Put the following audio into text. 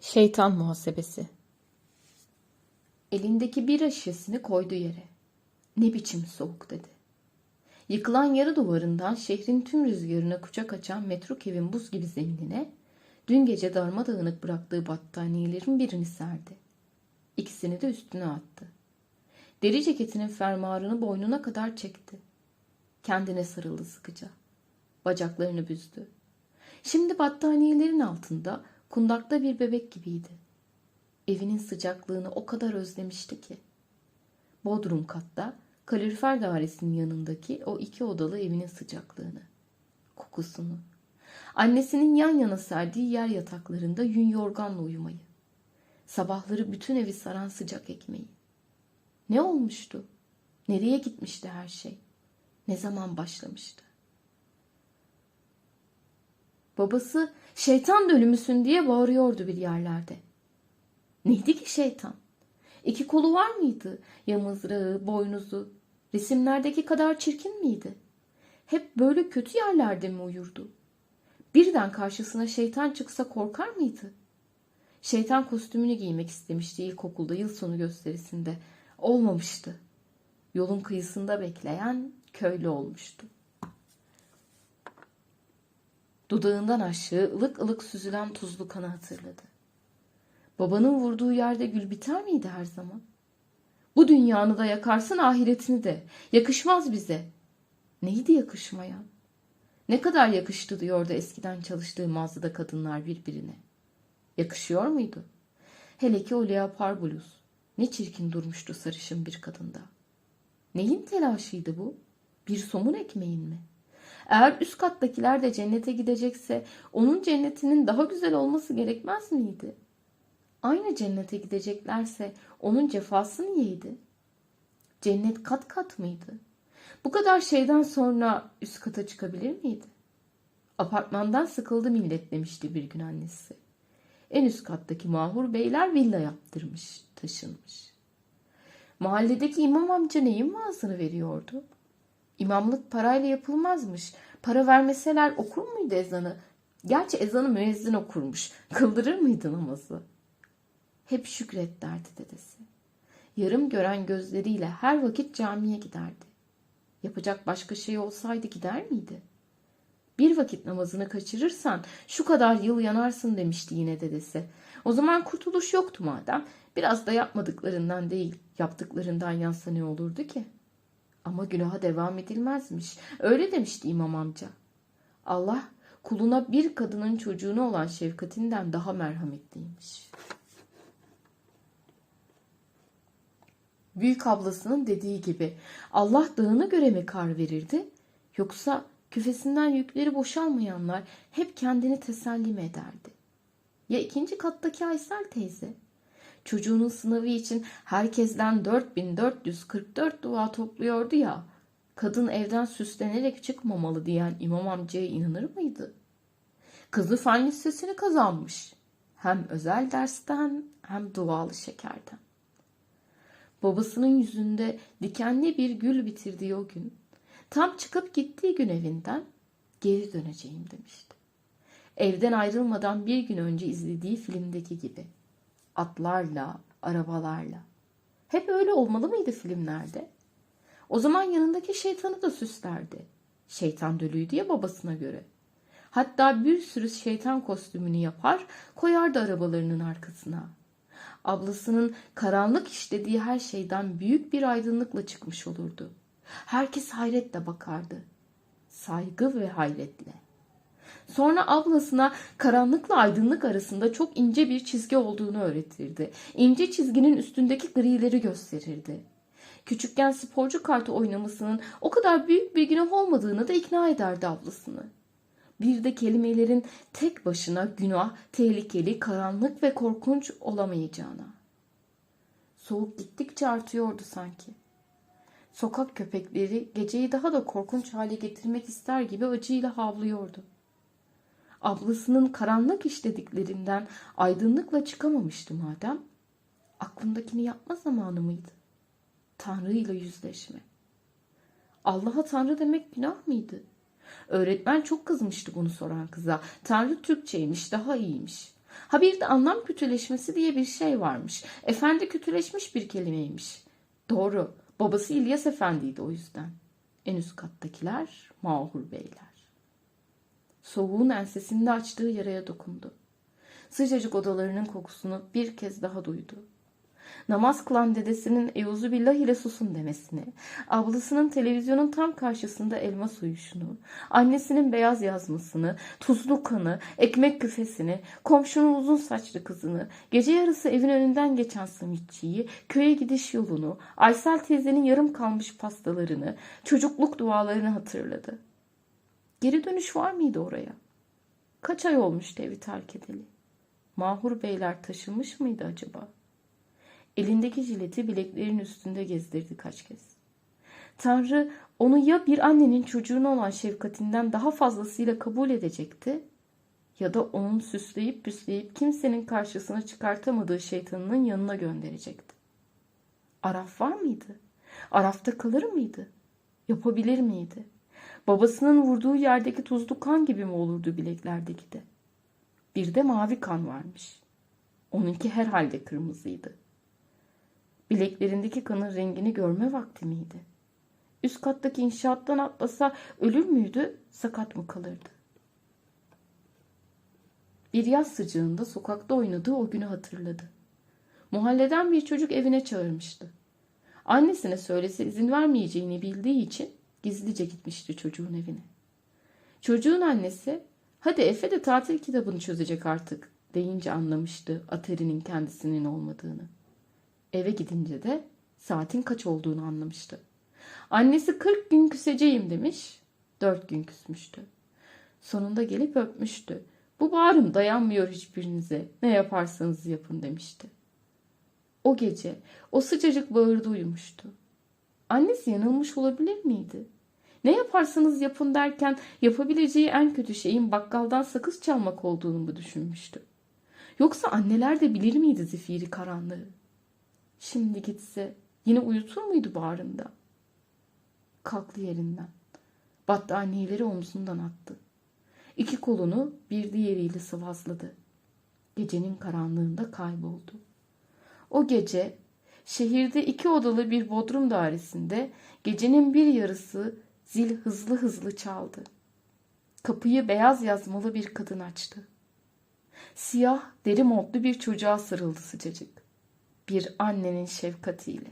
Şeytan muhasebesi. Elindeki bira şişesini koydu yere. Ne biçim soğuk dedi. Yıkılan yarı duvarından şehrin tüm rüzgarına kucak açan metruk evin buz gibi zeminine dün gece darmadağınık bıraktığı battaniyelerin birini serdi. İkisini de üstüne attı. Deri ceketinin fermuarını boynuna kadar çekti. Kendine sarıldı sıkıca. Bacaklarını büzdü. Şimdi battaniyelerin altında kundakta bir bebek gibiydi. Evinin sıcaklığını o kadar özlemişti ki. Bodrum katta kalorifer dairesinin yanındaki o iki odalı evinin sıcaklığını, kokusunu, annesinin yan yana serdiği yer yataklarında yün yorganla uyumayı, sabahları bütün evi saran sıcak ekmeği. Ne olmuştu? Nereye gitmişti her şey? Ne zaman başlamıştı? Babası şeytan dölümüsün diye bağırıyordu bir yerlerde. Neydi ki şeytan? İki kolu var mıydı? Ya mızrağı, boynuzu. Resimlerdeki kadar çirkin miydi? Hep böyle kötü yerlerde mi uyurdu? Birden karşısına şeytan çıksa korkar mıydı? Şeytan kostümünü giymek istemişti ilkokulda yıl sonu gösterisinde. Olmamıştı. Yolun kıyısında bekleyen köylü olmuştu. Dudağından aşağı ılık ılık süzülen tuzlu kanı hatırladı. Babanın vurduğu yerde gül biter miydi her zaman? Bu dünyanı da yakarsın ahiretini de. Yakışmaz bize. Neydi yakışmayan? Ne kadar yakıştı diyordu eskiden çalıştığı mağazada kadınlar birbirine. Yakışıyor muydu? Hele ki o leopar bluz. Ne çirkin durmuştu sarışın bir kadında. Neyin telaşıydı bu? Bir somun ekmeğin mi? Eğer üst kattakiler de cennete gidecekse onun cennetinin daha güzel olması gerekmez miydi? Aynı cennete gideceklerse onun cefası niyeydi? Cennet kat kat mıydı? Bu kadar şeyden sonra üst kata çıkabilir miydi? Apartmandan sıkıldı millet demişti bir gün annesi. En üst kattaki mahur beyler villa yaptırmış, taşınmış. Mahalledeki imam amca neyin vaazını veriyordu? İmamlık parayla yapılmazmış. Para vermeseler okur muydu ezanı? Gerçi ezanı müezzin okurmuş. Kıldırır mıydı namazı? Hep şükret derdi dedesi. Yarım gören gözleriyle her vakit camiye giderdi. Yapacak başka şey olsaydı gider miydi? Bir vakit namazını kaçırırsan şu kadar yıl yanarsın demişti yine dedesi. O zaman kurtuluş yoktu madem. Biraz da yapmadıklarından değil, yaptıklarından yansa ne olurdu ki? Ama günaha devam edilmezmiş. Öyle demişti imam amca. Allah kuluna bir kadının çocuğuna olan şefkatinden daha merhametliymiş. Büyük ablasının dediği gibi Allah dağına göre mi kar verirdi? Yoksa küfesinden yükleri boşalmayanlar hep kendini teselli mi ederdi? Ya ikinci kattaki Aysel teyze? Çocuğunun sınavı için herkesten 4444 dua topluyordu ya. Kadın evden süslenerek çıkmamalı diyen imam amcaya inanır mıydı? Kızı fen lisesini kazanmış. Hem özel dersten hem dualı şekerden. Babasının yüzünde dikenli bir gül bitirdiği o gün, tam çıkıp gittiği gün evinden geri döneceğim demişti. Evden ayrılmadan bir gün önce izlediği filmdeki gibi. Atlarla, arabalarla. Hep öyle olmalı mıydı filmlerde? O zaman yanındaki şeytanı da süslerdi. Şeytan dölüydü ya babasına göre. Hatta bir sürü şeytan kostümünü yapar, koyardı arabalarının arkasına. Ablasının karanlık işlediği her şeyden büyük bir aydınlıkla çıkmış olurdu. Herkes hayretle bakardı. Saygı ve hayretle. Sonra ablasına karanlıkla aydınlık arasında çok ince bir çizgi olduğunu öğretirdi. İnce çizginin üstündeki grileri gösterirdi. Küçükken sporcu kartı oynamasının o kadar büyük bir günah olmadığını da ikna ederdi ablasını. Bir de kelimelerin tek başına günah, tehlikeli, karanlık ve korkunç olamayacağına. Soğuk gittikçe artıyordu sanki. Sokak köpekleri geceyi daha da korkunç hale getirmek ister gibi acıyla havlıyordu. Ablasının karanlık işlediklerinden aydınlıkla çıkamamıştı madem. Aklındakini yapma zamanı mıydı? Tanrı ile yüzleşme. Allah'a Tanrı demek günah mıydı? Öğretmen çok kızmıştı bunu soran kıza. Tanrı Türkçeymiş, daha iyiymiş. Ha bir de anlam kötüleşmesi diye bir şey varmış. Efendi kötüleşmiş bir kelimeymiş. Doğru. Babası İlyas Efendi'ydi o yüzden. En üst kattakiler Mahur Beyler. Soğuğun ensesinde açtığı yaraya dokundu. Sıcacık odalarının kokusunu bir kez daha duydu. Namaz kılan dedesinin Euzu billah ile susun demesini, ablasının televizyonun tam karşısında elma uyuşunu, annesinin beyaz yazmasını, tuzlu kanı, ekmek küfesini, komşunun uzun saçlı kızını, gece yarısı evin önünden geçen simitçiyi, köye gidiş yolunu, Aysel teyzenin yarım kalmış pastalarını, çocukluk dualarını hatırladı. Geri dönüş var mıydı oraya? Kaç ay olmuştu evi terk edeli? Mahur beyler taşınmış mıydı acaba? Elindeki jileti bileklerin üstünde gezdirdi kaç kez. Tanrı onu ya bir annenin çocuğuna olan şefkatinden daha fazlasıyla kabul edecekti ya da onun süsleyip püsleyip kimsenin karşısına çıkartamadığı şeytanının yanına gönderecekti. Araf var mıydı? Arafta kalır mıydı? Yapabilir miydi? Babasının vurduğu yerdeki tuzlu kan gibi mi olurdu bileklerdeki de? Bir de mavi kan varmış. Onunki herhalde kırmızıydı. Bileklerindeki kanın rengini görme vakti miydi? Üst kattaki inşaattan atlasa ölür müydü, sakat mı kalırdı? Bir yaz sıcağında sokakta oynadığı o günü hatırladı. Mahalleden bir çocuk evine çağırmıştı. Annesine söylese izin vermeyeceğini bildiği için gizlice gitmişti çocuğun evine. Çocuğun annesi, hadi Efe de tatil kitabını çözecek artık deyince anlamıştı Atari'nin kendisinin olmadığını. Eve gidince de saatin kaç olduğunu anlamıştı. Annesi 40 gün küseceğim demiş, 4 gün küsmüştü. Sonunda gelip öpmüştü. Bu bağrım dayanmıyor hiçbirinize. Ne yaparsanız yapın demişti. O gece o sıcacık bağırda uyumuştu. Annesi yanılmış olabilir miydi? Ne yaparsanız yapın derken yapabileceği en kötü şeyin bakkaldan sakız çalmak olduğunu mu düşünmüştü? Yoksa anneler de bilir miydi zifiri karanlığı? Şimdi gitse yine uyutur muydu bağrında? Kalktı yerinden. Battaniyeleri omzundan attı. İki kolunu bir diğeriyle sıvazladı. Gecenin karanlığında kayboldu. O gece şehirde iki odalı bir bodrum dairesinde gecenin bir yarısı zil hızlı hızlı çaldı. Kapıyı beyaz yazmalı bir kadın açtı. Siyah, deri montlu bir çocuğa sarıldı sıcacık. Bir annenin şefkatiyle.